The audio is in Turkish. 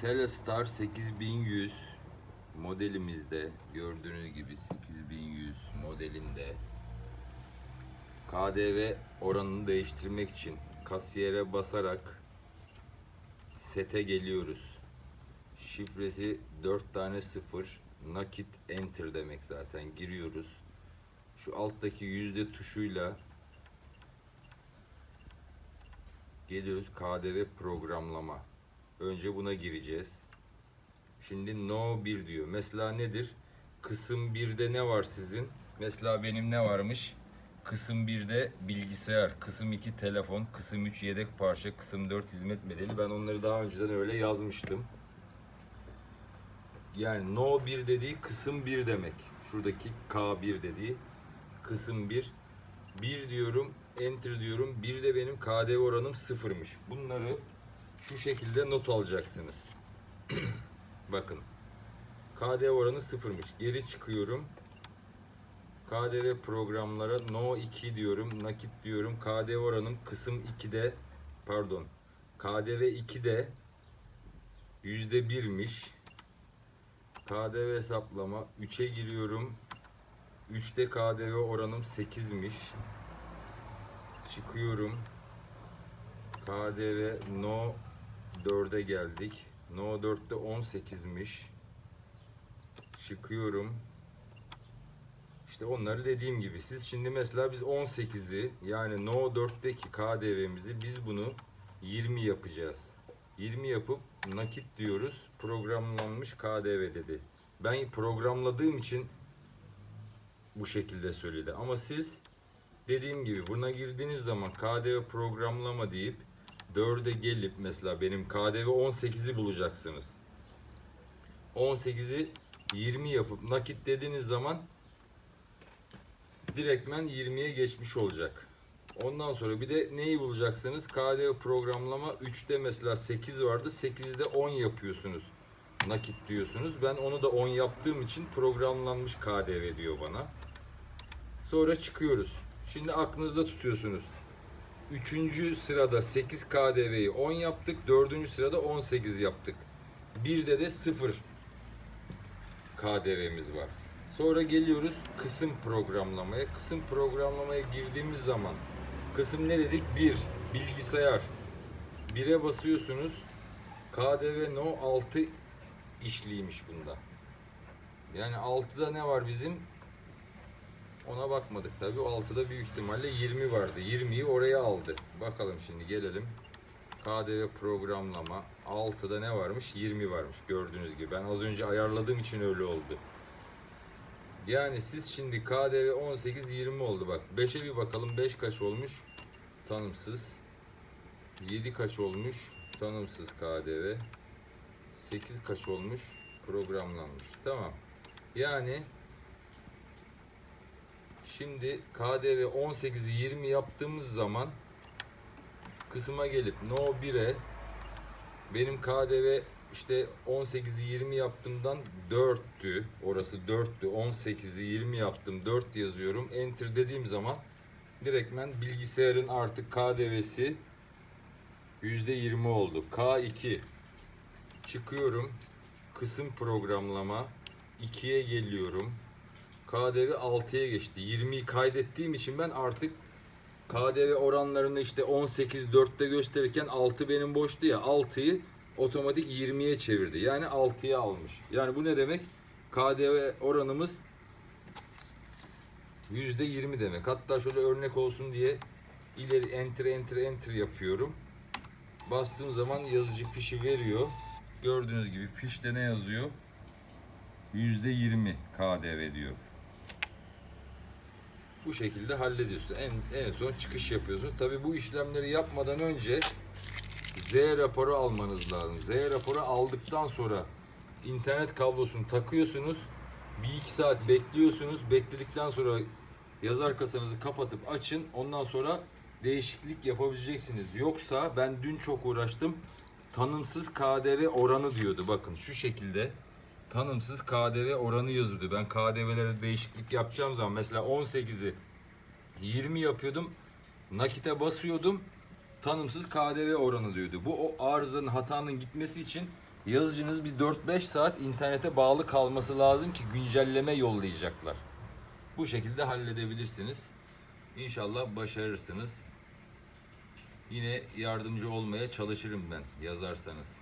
Telestar 8100 modelimizde gördüğünüz gibi 8100 modelinde KDV oranını değiştirmek için kasiyere basarak sete geliyoruz. Şifresi 4 tane 0 nakit enter demek zaten giriyoruz. Şu alttaki yüzde tuşuyla geliyoruz KDV programlama. Önce buna gireceğiz. Şimdi no 1 diyor. Mesela nedir? Kısım 1'de ne var sizin? Mesela benim ne varmış? Kısım 1'de bilgisayar, kısım 2 telefon, kısım 3 yedek parça, kısım 4 hizmet bedeli. Ben onları daha önceden öyle yazmıştım. Yani no 1 dediği kısım 1 demek. Şuradaki K1 dediği kısım 1. 1 diyorum, enter diyorum. 1 de benim KDV oranım sıfırmış. Bunları şu şekilde not alacaksınız. Bakın. KDV oranı sıfırmış. Geri çıkıyorum. KDV programlara no 2 diyorum. Nakit diyorum. KDV oranım kısım 2'de pardon. KDV 2'de yüzde birmiş. KDV hesaplama 3'e giriyorum. 3'te KDV oranım 8'miş. Çıkıyorum. KDV no 4'e geldik. No 4'te 18'miş. Çıkıyorum. İşte onları dediğim gibi siz şimdi mesela biz 18'i yani No 4'teki KDV'mizi biz bunu 20 yapacağız. 20 yapıp nakit diyoruz. Programlanmış KDV dedi. Ben programladığım için bu şekilde söyledi. Ama siz dediğim gibi buna girdiğiniz zaman KDV programlama deyip 4'e gelip mesela benim KDV 18'i bulacaksınız. 18'i 20 yapıp nakit dediğiniz zaman direktmen 20'ye geçmiş olacak. Ondan sonra bir de neyi bulacaksınız? KDV programlama 3'te mesela 8 vardı. 8'de 10 yapıyorsunuz. Nakit diyorsunuz. Ben onu da 10 yaptığım için programlanmış KDV diyor bana. Sonra çıkıyoruz. Şimdi aklınızda tutuyorsunuz. Üçüncü sırada 8 KDV'yi 10 yaptık. Dördüncü sırada 18 yaptık. Bir de 0 KDV'miz var. Sonra geliyoruz kısım programlamaya. Kısım programlamaya girdiğimiz zaman kısım ne dedik? 1. Bilgisayar. 1'e basıyorsunuz. KDV no 6 işliymiş bunda. Yani 6'da ne var bizim? Ona bakmadık tabii. O 6'da büyük ihtimalle 20 vardı. 20'yi oraya aldı. Bakalım şimdi gelelim. KDV programlama 6'da ne varmış? 20 varmış gördüğünüz gibi. Ben az önce ayarladığım için öyle oldu. Yani siz şimdi KDV 18 20 oldu bak. 5'e bir bakalım. 5 kaç olmuş? Tanımsız. 7 kaç olmuş? Tanımsız KDV. 8 kaç olmuş? Programlanmış. Tamam. Yani şimdi KDV 18'i 20 yaptığımız zaman kısma gelip no 1'e benim KDV işte 18'i 20 yaptığımdan 4'tü. Orası 4'tü. 18'i 20 yaptım. 4 yazıyorum. Enter dediğim zaman direktmen bilgisayarın artık KDV'si %20 oldu. K2 çıkıyorum. Kısım programlama 2'ye geliyorum. KDV 6'ya geçti. 20'yi kaydettiğim için ben artık KDV oranlarını işte 18 4'te gösterirken 6 benim boştu ya 6'yı otomatik 20'ye çevirdi. Yani 6'ya almış. Yani bu ne demek? KDV oranımız %20 demek. Hatta şöyle örnek olsun diye ileri enter enter enter yapıyorum. Bastığım zaman yazıcı fişi veriyor. Gördüğünüz gibi fişte ne yazıyor? %20 KDV diyor. Bu şekilde hallediyorsun. En, en son çıkış yapıyorsun. Tabii bu işlemleri yapmadan önce Z raporu almanız lazım. Z raporu aldıktan sonra internet kablosunu takıyorsunuz. Bir iki saat bekliyorsunuz. Bekledikten sonra yazar kasanızı kapatıp açın. Ondan sonra değişiklik yapabileceksiniz. Yoksa ben dün çok uğraştım. Tanımsız KDV oranı diyordu. Bakın şu şekilde tanımsız KDV oranı yazıyordu. Ben KDV'lere değişiklik yapacağım zaman mesela 18'i 20 yapıyordum. Nakite basıyordum. Tanımsız KDV oranı diyordu. Bu o arızanın hatanın gitmesi için yazıcınız bir 4-5 saat internete bağlı kalması lazım ki güncelleme yollayacaklar. Bu şekilde halledebilirsiniz. İnşallah başarırsınız. Yine yardımcı olmaya çalışırım ben yazarsanız.